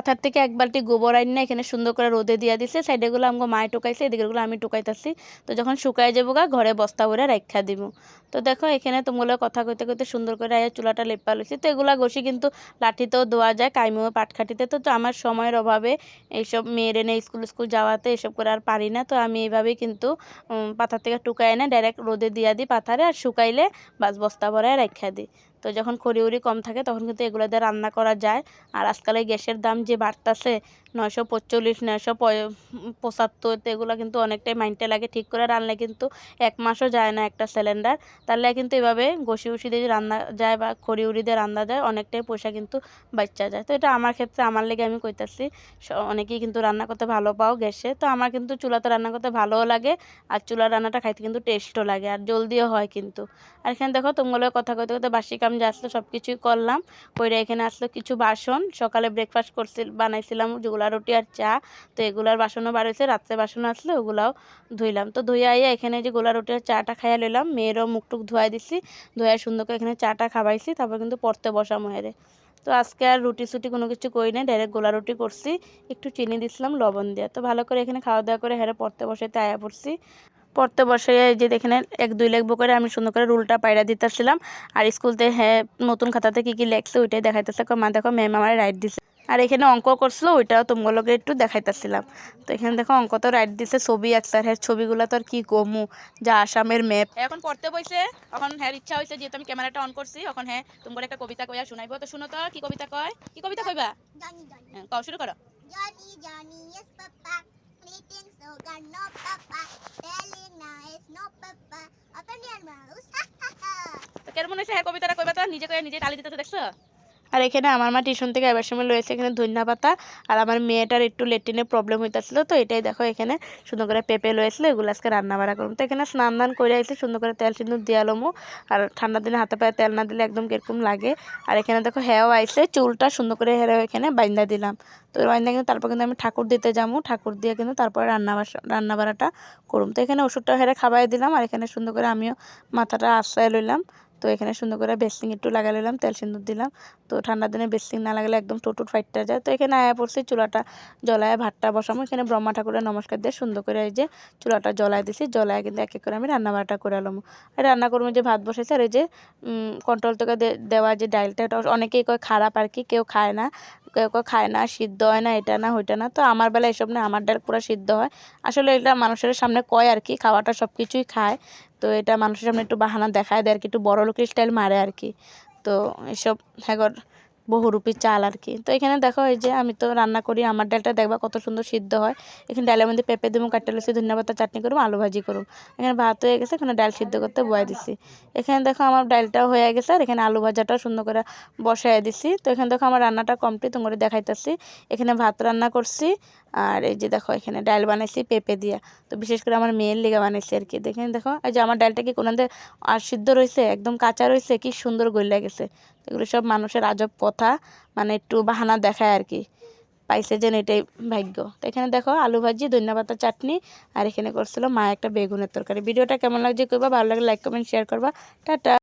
পাথার থেকে এক বালতি গোবর আইন না, এখানে সুন্দর করে রোদে দিয়ে দিছে সাইডেগুলো আমাকে মায়ে টোকাইছে এদিকেগুলো আমি টোকাইতাছি। তো যখন শুকায় যাব গা, ঘরে বস্তা ভরে রাখা দিব তো দেখো, এখানে তোমগুলো কথা কইতে কইতে সুন্দর করে আয়া চুলাটা লেপা লইছি। তো এগুলা ঘষি কিন্তু লাঠিতেও দেওয়া যায়, কাইমেও পাটখাটিতে তো তো আমার সময়ের অভাবে এইসব মেয়ের এনে স্কুল স্কুল যাওয়াতে এসব করে আর পারি না। তো আমি এইভাবেই কিন্তু পাথার থেকে টুকাই এনে ডাইরেক্ট রোদে দিয়া দিই পাথারে আর শুকাইলে বাস বস্তা ভরায় রাখা দিই। তো যখন খড়ি উড়ি কম থাকে, তখন কিন্তু এগুলো দিয়ে রান্না করা যায়। আর আজকাল এই গ্যাসের দাম যে বাড়তাছে, নয়শো পঁচল্লিশ নয়শো পঁচাত্তর, তো এগুলো কিন্তু অনেকটাই মাইন্ডে লাগে। ঠিক করে রান্নায় কিন্তু এক মাসও যায় না একটা সিলিন্ডার তাহলে কিন্তু এভাবে ঘষি উষি দিয়ে রান্না যায় বা খড়ি উড়ি দিয়ে রান্না যায়, অনেকটাই পয়সা কিন্তু বাচ্চা যায়। তো এটা আমার ক্ষেত্রে, আমার লেগে আমি কইতাছি অনেকেই কিন্তু রান্না করতে ভালো পাও গ্যাসে। তো আমার কিন্তু চুলাতে রান্না করতে ভালোও লাগে, আর চুলার রান্নাটা খাইতে কিন্তু টেস্টও লাগে, আর জলদিও হয় কিন্তু। আর এখানে দেখো তোমাগুলো কথা কইতে কইতে বাসি কাম যে আসলো সব কিছুই করলাম। কইরা এখানে আসলো কিছু বাসন। সকালে ব্রেকফাস্ট করছিল বানাইছিলাম যেগুলা রুটি আর চা। তো এগুলার বাসনও বার হয়েছে রাত্রে বাসন আসলো, ওগুলাও ধুইলাম। তো ধুইয়া আইয়া এখানে যে গোলা রুটি আর চাটা খাইয়া লইলাম, মেয়েরও মুখ টুক ধোয়াই দিছি। ধোয়া সুন্দর করে এখানে চাটা খাওয়াইছি তারপর কিন্তু পড়তে বসাম হেরে। তো আজকে আর রুটি সুটি কোনো কিছু করি নাই ডাইরেক্ট গোলা রুটি করছি। একটু চিনি দিছিলাম, লবণ দিয়ে। তো ভালো করে এখানে খাওয়া দাওয়া করে হেরে পড়তে বসাইতে আয়া পড়ছি। পড়তে বসে এই যে দেখেন এক দুই লেখবো করে আমি সুন্দর করে রুলটা পায়রা দিতেছিলাম। আর স্কুলতে হ্যাঁ নতুন খাতাতে কী কী লেখছে ওইটাই দেখাইতেছে। মা দেখো ম্যাম আমার রাইট দিছে। আর এখানে অঙ্ক করছিল ওইটাও তোমাগুলোকে একটু দেখাইতেছিলাম। তো এখানে দেখো অঙ্ক তো রাইট দিছে ছবি আঁকছে আর হ্যাঁ ছবিগুলো তো আর কি কমু যা আসামের ম্যাপ এখন পড়তে বইছে এখন হ্যাঁ ইচ্ছা হয়েছে যেহেতু আমি ক্যামেরাটা অন করছি এখন হ্যাঁ তোমার একটা কবিতা কইয়া শোনাইবো। তো শুনো তো কি কবিতা কয়? কি কবিতা কইবা. হ্যাঁ, কও শুরু করো। Johnny, Johnny, yes, Papa. কেমন হয়েছে হ্যাঁ কবিতাটা কইবা তো, নিজে কয়ে নিজে দেখছ? আর এখানে আমার মা টিউশন থেকে এবার সময় রয়েছে এখানে ধনিয়া পাতা, আর আমার মেয়েটার একটু লেট্রিনে প্রবলেম হইতেছিল তো, এটাই দেখো এখানে সুন্দর করে পেঁপে লয়েছিল এগুলো আজকে রান্না বাড়া করুন তো এখানে স্নান দান করে আইছি, সুন্দর করে তেল সিন্দুর দিয়ালমু আর ঠান্ডার দিনে হাতে পায়ে তেল না দিলে একদম কীরকম লাগে। আর এখানে দেখো হ্যাও আইসে চুলটা সুন্দর করে হেরে এখানে বাইন্দা দিলাম। তো বাইন্দা কিন্তু তারপর কিন্তু আমি ঠাকুর দিতে যাব ঠাকুর দিয়ে কিন্তু তারপরে রান্না রান্না বাড়াটা করুম। তো এখানে ওষুধটা হেরে খাবাই দিলাম, আর এখানে সুন্দর করে আমিও মাথাটা আশ্রয় লইলাম। তো এখানে সুন্দর করে বেসিং একটু লাগা নিলাম তেল সিঁদুর দিলাম। তো ঠান্ডার দিনে বেসিং না লাগালে একদম টোটুট ফাইটটা যায়। তো এখানে আয়া পড়ছি চুলাটা জলায় ভাতটা বসামো। এখানে ব্রহ্মা ঠাকুরের নমস্কার দিয়ে সুন্দর করে এই যে চুলাটা জলায় দিছি। জলায় কিন্তু এক এক করে আমি রান্না বাড়াটা করে আলাম আর রান্না করব যে ভাত বসেছে আর এই যে কন্ট্রোল থেকে দেওয়া যে ডাইলটা, এটা অনেকেই কয় খারাপ আর কি, কেউ খায় না। কেউ কেউ খায় না, সিদ্ধ হয় না, এটা না, ওইটা না। তো আমার বেলা এসব না, আমার ডাল পুরো সিদ্ধ হয়। আসলে এটা মানুষের সামনে কয় আর কি, খাওয়াটা সব কিছুই খায়। তো এটা মানুষের সামনে একটু বাহানা দেখায় দেয় আর কি, একটু বড় লোকের স্টাইল মারে আর কি। তো এসব হ্যাগর বহুরূপী চাল আর কি। তো এখানে দেখো এই যে আমি তো রান্না করি, আমার ডালটা দেখবা কত সুন্দর সিদ্ধ হয়। এখানে ডালের মধ্যে পেঁপে দেবো কাটতে লুচি, ধনিয়া পাতা, চাটনি করব, আলু ভাজি করুম এখানে ভাত হয়ে গেছে, এখানে ডাল সিদ্ধ করতে বয়ে দিছি। এখানে দেখো আমার ডালটাও হয়ে গেছে আর এখানে আলু ভাজাটাও সুন্দর করে বসাই দিছি। তো এখানে দেখো আমার রান্নাটা কমপ্লিট তোমাকে দেখাইতেছি। এখানে ভাত রান্না করছি আর এই যে দেখো এখানে ডাল বানাইছি পেঁপে দিয়া। তো বিশেষ করে আমার মেয়ের লেগে বানাইছি আর কি। দেখেন দেখো, এই যে আমার ডালটা কি কোনাদের আর সিদ্ধ রয়েছে একদম কাঁচা রয়েছে কি সুন্দর গইলা গেছে। এগুলো সব মানুষের আজব কথা। মানে একটু বাহানা দেখায় আর কি। পাইছে যেন এটাই ভাগ্য। তো এখানে দেখো আলু ভাজি, ধনিয়া পাতা চাটনি, আর এখানে করছিল মা একটা বেগুনের তরকারি। ভিডিওটা কেমন লাগছে করবা ভালো লাগলে লাইক কমেন্ট শেয়ার করবা। টাটা!